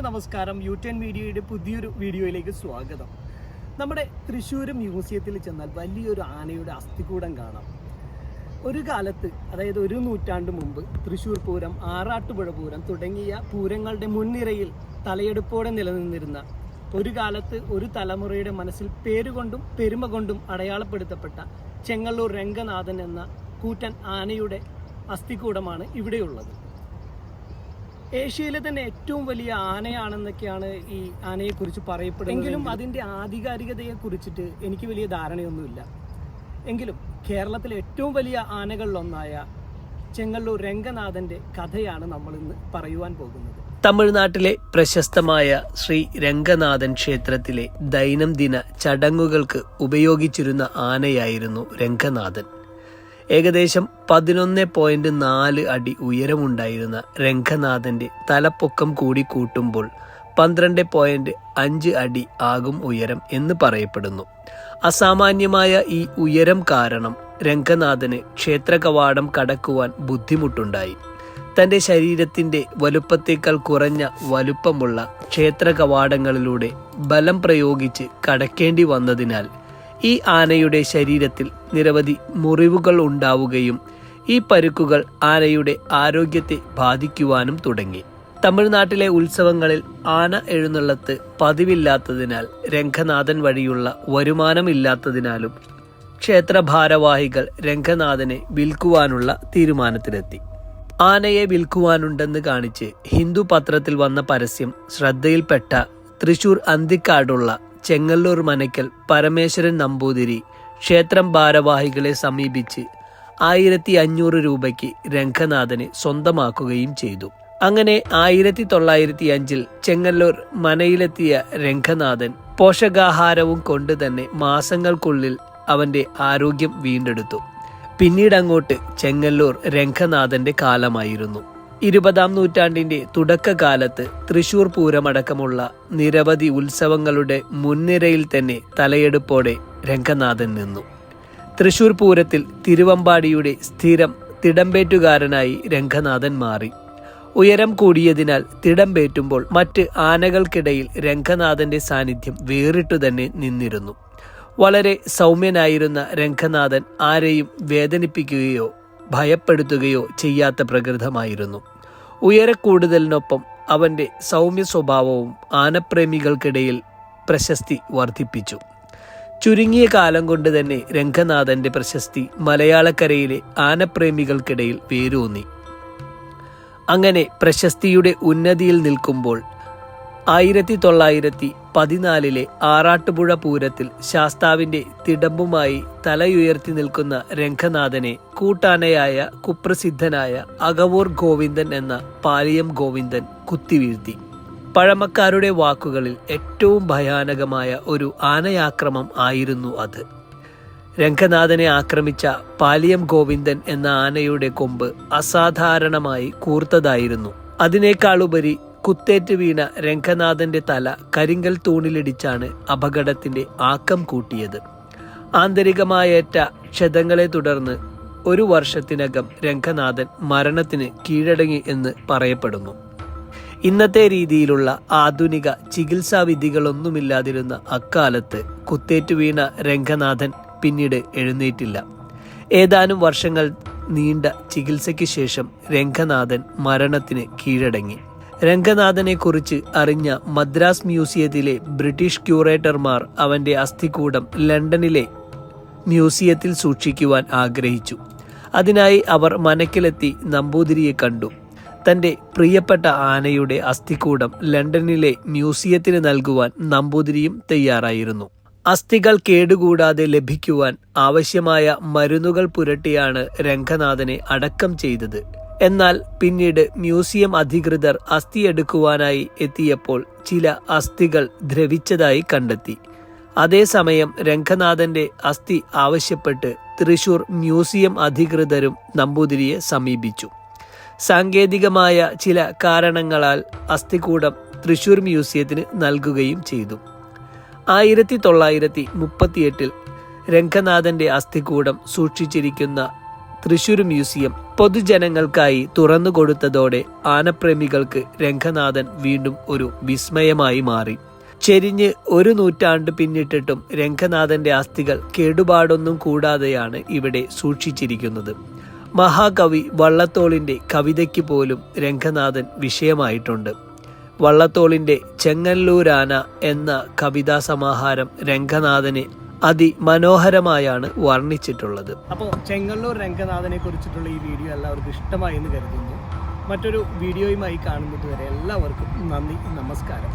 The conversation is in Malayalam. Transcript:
എല്ലാവർക്കും നമസ്കാരം. യു ടെൻ മീഡിയയുടെ പുതിയൊരു വീഡിയോയിലേക്ക് സ്വാഗതം. നമ്മുടെ തൃശ്ശൂർ മ്യൂസിയത്തിൽ ചെന്നാൽ വലിയൊരു ആനയുടെ അസ്ഥികൂടം കാണാം. ഒരു കാലത്ത് അതായത് ഒരു നൂറ്റാണ്ട് മുമ്പ് തൃശ്ശൂർ പൂരം ആറാട്ടുപുഴ പൂരം തുടങ്ങിയ പൂരങ്ങളുടെ മുൻനിരയിൽ തലയെടുപ്പോടെ നിലനിന്നിരുന്ന ഒരു കാലത്ത് ഒരു തലമുറയുടെ മനസ്സിൽ പേരുകൊണ്ടും പെരുമ കൊണ്ടും അടയാളപ്പെടുത്തപ്പെട്ട ചെങ്ങള്ളൂർ രംഗനാഥൻ എന്ന കൂറ്റൻ ആനയുടെ അസ്ഥികൂടമാണ് ഇവിടെയുള്ളത്. ഏഷ്യയിലെ തന്നെ ഏറ്റവും വലിയ ആനയാണെന്നൊക്കെയാണ് ഈ ആനയെക്കുറിച്ച് പറയപ്പെടുന്നത്. എങ്കിലും അതിന്റെ ആധികാരികതയെ കുറിച്ചിട്ട് എനിക്ക് വലിയ ധാരണയൊന്നുമില്ല. എങ്കിലും കേരളത്തിലെ ഏറ്റവും വലിയ ആനകളിലൊന്നായ ചെങ്ങള്ളൂർ രംഗനാഥന്റെ കഥയാണ് നമ്മൾ ഇന്ന് പറയുവാൻ പോകുന്നത്. തമിഴ്നാട്ടിലെ പ്രശസ്തമായ ശ്രീ രംഗനാഥൻ ക്ഷേത്രത്തിലെ ദൈനംദിന ചടങ്ങുകൾക്ക് ഉപയോഗിച്ചിരുന്ന ആനയായിരുന്നു രംഗനാഥൻ. ഏകദേശം പതിനൊന്ന് പോയിന്റ് നാല് അടി ഉയരമുണ്ടായിരുന്ന രംഗനാഥന്റെ തലപ്പൊക്കം കൂടി കൂട്ടുമ്പോൾ പന്ത്രണ്ട് പോയിന്റ് അഞ്ച് അടി ആകും ഉയരം എന്ന് പറയപ്പെടുന്നു. അസാമാന്യമായ ഈ ഉയരം കാരണം രംഗനാഥന് ക്ഷേത്ര കവാടം കടക്കുവാൻ ബുദ്ധിമുട്ടുണ്ടായി. തന്റെ ശരീരത്തിന്റെ വലുപ്പത്തേക്കാൾ കുറഞ്ഞ വലുപ്പമുള്ള ക്ഷേത്ര കവാടങ്ങളിലൂടെ ബലം പ്രയോഗിച്ച് കടക്കേണ്ടി വന്നതിനാൽ ഈ ആനയുടെ ശരീരത്തിൽ നിരവധി മുറിവുകൾ ഉണ്ടാവുകയും ഈ പരുക്കുകൾ ആനയുടെ ആരോഗ്യത്തെ ബാധിക്കുവാനും തുടങ്ങി. തമിഴ്നാട്ടിലെ ഉത്സവങ്ങളിൽ ആന എഴുന്നള്ളത്ത് പതിവില്ലാത്തതിനാൽ രംഗനാഥൻ വഴിയുള്ള വരുമാനമില്ലാത്തതിനാലും ക്ഷേത്ര ഭാരവാഹികൾ രംഗനാഥനെ വിൽക്കുവാനുള്ള തീരുമാനത്തിലെത്തി. ആനയെ വിൽക്കുവാനുണ്ടെന്ന് കാണിച്ച് ഹിന്ദു പത്രത്തിൽ വന്ന പരസ്യം ശ്രദ്ധയിൽപ്പെട്ട തൃശൂർ അന്തിക്കാടുള്ള ചെങ്ങല്ലൂർ മനയ്ക്കൽ പരമേശ്വരൻ നമ്പൂതിരി ക്ഷേത്രം ഭാരവാഹികളെ സമീപിച്ച് ആയിരത്തി അഞ്ഞൂറ് രൂപയ്ക്ക് രംഗനാഥനെ സ്വന്തമാക്കുകയും ചെയ്തു. അങ്ങനെ ആയിരത്തി തൊള്ളായിരത്തി അഞ്ചിൽ ചെങ്ങല്ലൂർ മനയിലെത്തിയ രംഗനാഥൻ പോഷകാഹാരവും കൊണ്ട് തന്നെ മാസങ്ങൾക്കുള്ളിൽ അവന്റെ ആരോഗ്യം വീണ്ടെടുത്തു. പിന്നീട് അങ്ങോട്ട് ചെങ്ങല്ലൂർ രംഗനാഥന്റെ കാലമായിരുന്നു. ഇരുപതാം നൂറ്റാണ്ടിന്റെ തുടക്കകാലത്ത് തൃശൂർ പൂരമടക്കമുള്ള നിരവധി ഉത്സവങ്ങളുടെ മുൻനിരയിൽ തന്നെ തലയെടുപ്പോടെ രംഗനാഥൻ നിന്നു. തൃശൂർ പൂരത്തിൽ തിരുവമ്പാടിയുടെ സ്ഥിരം തിടമ്പേറ്റുകാരനായി രംഗനാഥൻ മാറി. ഉയരം കൂടിയതിനാൽ തിടമ്പേറ്റുമ്പോൾ മറ്റ് ആനകൾക്കിടയിൽ രംഗനാഥന്റെ സാന്നിധ്യം വേറിട്ടു തന്നെ നിന്നിരുന്നു. വളരെ സൗമ്യനായിരുന്ന രംഗനാഥൻ ആരെയും വേദനിപ്പിക്കുകയോ ഭയപ്പെടുത്തുകയോ ചെയ്യാത്ത പ്രകൃതമായിരുന്നു. ഉയരക്കൂടുതലിനൊപ്പം അവന്റെ സൗമ്യ സ്വഭാവവും ആനപ്രേമികൾക്കിടയിൽ പ്രശസ്തി വർദ്ധിപ്പിച്ചു. ചുരുങ്ങിയ കാലം കൊണ്ട് തന്നെ രംഗനാഥന്റെ പ്രശസ്തി മലയാളക്കരയിലെ ആനപ്രേമികൾക്കിടയിൽ വേരൂന്നി. അങ്ങനെ പ്രശസ്തിയുടെ ഉന്നതിയിൽ നിൽക്കുമ്പോൾ ആയിരത്തി തൊള്ളായിരത്തി പതിനാലിലെ ആറാട്ടുപുഴ പൂരത്തിൽ ശാസ്താവിന്റെ തിടമ്പുമായി തലയുയർത്തി നിൽക്കുന്ന രംഗനാഥനെ കൂട്ടാനയായ കുപ്രസിദ്ധനായ അകവൂർ ഗോവിന്ദൻ എന്ന പാലിയം ഗോവിന്ദൻ കുത്തിവീഴ്ത്തി. പഴമക്കാരുടെ വാക്കുകളിൽ ഏറ്റവും ഭയാനകമായ ഒരു ആനയാക്രമം ആയിരുന്നു അത്. രംഗനാഥനെ ആക്രമിച്ച പാലിയം ഗോവിന്ദൻ എന്ന ആനയുടെ കൊമ്പ് അസാധാരണമായി കൂർത്തതായിരുന്നു. അതിനേക്കാളുപരി കുത്തേറ്റ് വീണ രംഗനാഥന്റെ തല കരിങ്കൽ തൂണിലിടിച്ചാണ് അപകടത്തിന്റെ ആക്കം കൂട്ടിയത്. ആന്തരികമായേറ്റ ക്ഷതങ്ങളെ തുടർന്ന് ഒരു വർഷത്തിനകം രംഗനാഥൻ മരണത്തിന് കീഴടങ്ങി എന്ന് പറയപ്പെടുന്നു. ഇന്നത്തെ രീതിയിലുള്ള ആധുനിക ചികിത്സാ വിധികളൊന്നുമില്ലാതിരുന്ന അക്കാലത്ത് കുത്തേറ്റു വീണ രംഗനാഥൻ പിന്നീട് എഴുന്നേറ്റില്ല. ഏതാനും വർഷങ്ങൾ നീണ്ട ചികിത്സയ്ക്ക് ശേഷം രംഗനാഥൻ മരണത്തിന് കീഴടങ്ങി. രംഗനാഥനെ കുറിച്ച് അറിഞ്ഞ മദ്രാസ് മ്യൂസിയത്തിലെ ബ്രിട്ടീഷ് ക്യൂറേറ്റർമാർ അവന്റെ അസ്ഥികൂടം ലണ്ടനിലെ മ്യൂസിയത്തിൽ സൂക്ഷിക്കുവാൻ ആഗ്രഹിച്ചു. അതിനായി അവർ മനക്കിലെത്തി നമ്പൂതിരിയെ കണ്ടു. തന്റെ പ്രിയപ്പെട്ട ആനയുടെ അസ്ഥികൂടം ലണ്ടനിലെ മ്യൂസിയത്തിന് നൽകുവാൻ നമ്പൂതിരിയും തയ്യാറായിരുന്നു. അസ്ഥികൾ കേടുകൂടാതെ ലഭിക്കുവാൻ ആവശ്യമായ മരുന്നുകൾ പുരട്ടിയാണ് രംഗനാഥനെ അടക്കം ചെയ്തത്. എന്നാൽ പിന്നീട് മ്യൂസിയം അധികൃതർ അസ്ഥി എടുക്കുവാനായി എത്തിയപ്പോൾ ചില അസ്ഥികൾ ദ്രവിച്ചതായി കണ്ടെത്തി. അതേസമയം രംഗനാഥന്റെ അസ്ഥി ആവശ്യപ്പെട്ട് തൃശൂർ മ്യൂസിയം അധികൃതരും നമ്പൂതിരിയെ സമീപിച്ചു. സാങ്കേതികമായ ചില കാരണങ്ങളാൽ അസ്ഥികൂടം തൃശൂർ മ്യൂസിയത്തിന് നൽകുകയും ചെയ്തു. ആയിരത്തി തൊള്ളായിരത്തി മുപ്പത്തിയെട്ടിൽ രംഗനാഥന്റെ അസ്ഥികൂടം സൂക്ഷിച്ചിരിക്കുന്ന തൃശൂർ മ്യൂസിയം പൊതുജനങ്ങൾക്കായി തുറന്നുകൊടുത്തതോടെ ആനപ്രേമികൾക്ക് രംഗനാഥൻ വീണ്ടും ഒരു വിസ്മയമായി മാറി. ചെരിഞ്ഞ് ഒരു നൂറ്റാണ്ട് പിന്നിട്ടിട്ടും രംഗനാഥന്റെ അസ്ഥികൾ കേടുപാടൊന്നും കൂടാതെയാണ് ഇവിടെ സൂക്ഷിച്ചിരിക്കുന്നത്. മഹാകവി വള്ളത്തോളിന്റെ കവിതയ്ക്ക് പോലും രംഗനാഥൻ വിഷയമായിട്ടുണ്ട്. വള്ളത്തോളിന്റെ ചെങ്ങല്ലൂരാന എന്ന കവിതാ സമാഹാരം രംഗനാഥനെ അതിമനോഹരമായാണ് വർണിച്ചിട്ടുള്ളത്. അപ്പോൾ ചെങ്ങല്ലൂർ രംഗനാഥനെ കുറിച്ചിട്ടുള്ള ഈ വീഡിയോ എല്ലാവർക്കും ഇഷ്ടമായി എന്ന് കരുതുന്നു. മറ്റൊരു വീഡിയോയുമായി കാണുന്നത് വരെ എല്ലാവർക്കും നന്ദി നമസ്കാരം.